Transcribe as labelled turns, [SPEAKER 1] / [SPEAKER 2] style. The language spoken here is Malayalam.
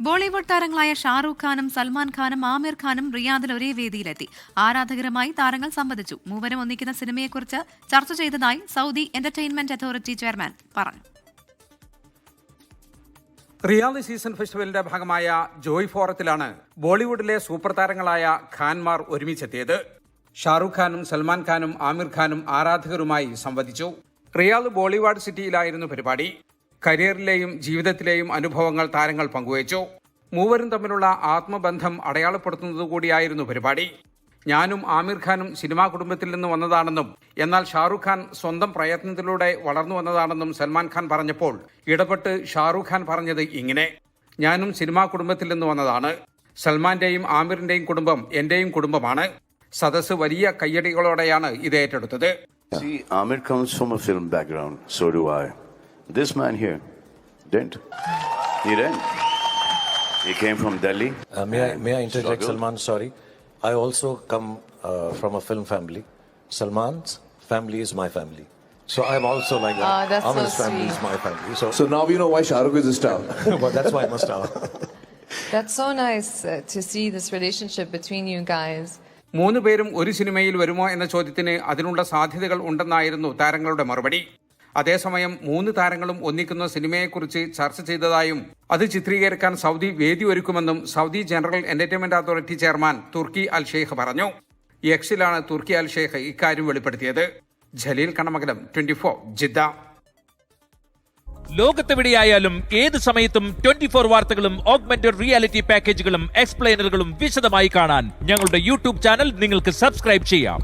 [SPEAKER 1] ബോളിവുഡ് താരങ്ങളായ ഷാറൂഖ് ഖാനും സൽമാൻ ഖാനും ആമിർ ഖാനും റിയാദിൽ ഒരേ വേദിയിലെത്തി. ആരാധകരുമായി താരങ്ങൾ സംവദിച്ചു. മൂവരും ഒന്നിക്കുന്ന സിനിമയെക്കുറിച്ച് ചർച്ച ചെയ്തതായി സൗദി എന്റർടൈൻമെന്റ് അതോറിറ്റി ചെയർമാൻ പറഞ്ഞു.
[SPEAKER 2] റിയാദ് സീസൺ ഫെസ്റ്റിവലിന്റെ ഭാഗമായ ജോയ് ഫോറത്തിലാണ് ബോളിവുഡിലെ സൂപ്പർ താരങ്ങളായ ഖാൻമാർ ഒരുമിച്ചെത്തിയത്. ഷാറൂഖ് ഖാനും സൽമാൻ ഖാനും ആമിർ ഖാനും ആരാധകരുമായി സംവദിച്ചു. റിയാദ് ബോളിവുഡ് സിറ്റിയിലായിരുന്നു പരിപാടി. കരിയറിലെയും ജീവിതത്തിലെയും അനുഭവങ്ങൾ താരങ്ങൾ പങ്കുവച്ചു. മൂവരും തമ്മിലുള്ള ആത്മബന്ധം അടയാളപ്പെടുത്തുന്നതുകൂടിയായിരുന്നു പരിപാടി. ഞാനും ആമിർ ഖാനും സിനിമാ കുടുംബത്തിൽ നിന്ന് വന്നതാണെന്നും എന്നാൽ ഷാറുഖ് ഖാൻ സ്വന്തം പ്രയത്നത്തിലൂടെ വളർന്നു വന്നതാണെന്നും സൽമാൻ ഖാൻ പറഞ്ഞപ്പോൾ ഇടപെട്ട് ഷാറുഖ് ഖാൻ പറഞ്ഞത് ഇങ്ങനെ. ഞാനും സിനിമാ കുടുംബത്തിൽ നിന്ന് വന്നതാണ്. സൽമാന്റെയും ആമിറിന്റെയും കുടുംബം എന്റെയും കുടുംബമാണ്. സദസ് വലിയ കയ്യടികളോടെയാണ് ഇത് ഏറ്റെടുത്തത്.
[SPEAKER 3] Aamir comes from film background so do I. This man here didn't. He didn't. He came from Delhi.
[SPEAKER 4] Uh, may, I,
[SPEAKER 3] and
[SPEAKER 4] may I interject,
[SPEAKER 3] struggled.
[SPEAKER 4] Salman? Sorry. I also come uh, from a film family. Salman's family is my family. So I'm also like that.
[SPEAKER 5] Ah, that's so
[SPEAKER 4] Amir's family is
[SPEAKER 5] sweet.
[SPEAKER 4] my family. So,
[SPEAKER 6] So now we know why Shahrukh is a star.
[SPEAKER 4] but that's why I must have.
[SPEAKER 5] That's so nice uh, to see this relationship between you guys.
[SPEAKER 2] മൂന്ന് പേരും ഒരു സിനിമയിൽ വരുമോ എന്ന ചോദ്യത്തിന് അതിനുള്ള സാധ്യതകൾ ഉണ്ടെന്നായിരുന്നു താരങ്ങളുടെ മറുപടി അതേസമയം മൂന്ന് താരങ്ങളും ഒന്നിക്കുന്ന സിനിമയെക്കുറിച്ച് ചർച്ച ചെയ്തതായും അത് ചിത്രീകരിക്കാൻ സൗദി വേദി ഒരുക്കുമെന്നും Saudi general entertainment authority chairman Turki Al Sheikh പറഞ്ഞു. എക്സിലാണ് തുർക്കി അൽ ഷെയ്ഖ് ഇക്കാര്യം വെളിപ്പെടുത്തിയത്. Jaleel Kanamakalam twenty four Jeddah.
[SPEAKER 7] ലോകത്തെവിടെയായാലും ഏത് സമയത്തും ട്വന്റി ഫോർ വാർത്തകളും ഓഗ്മെന്റഡ് റിയാലിറ്റി പാക്കേജുകളും എക്സ്പ്ലെയിനറുകളും വിശദമായി കാണാൻ ഞങ്ങളുടെ യൂട്യൂബ് ചാനൽ നിങ്ങൾക്ക് സബ്സ്ക്രൈബ് ചെയ്യാം.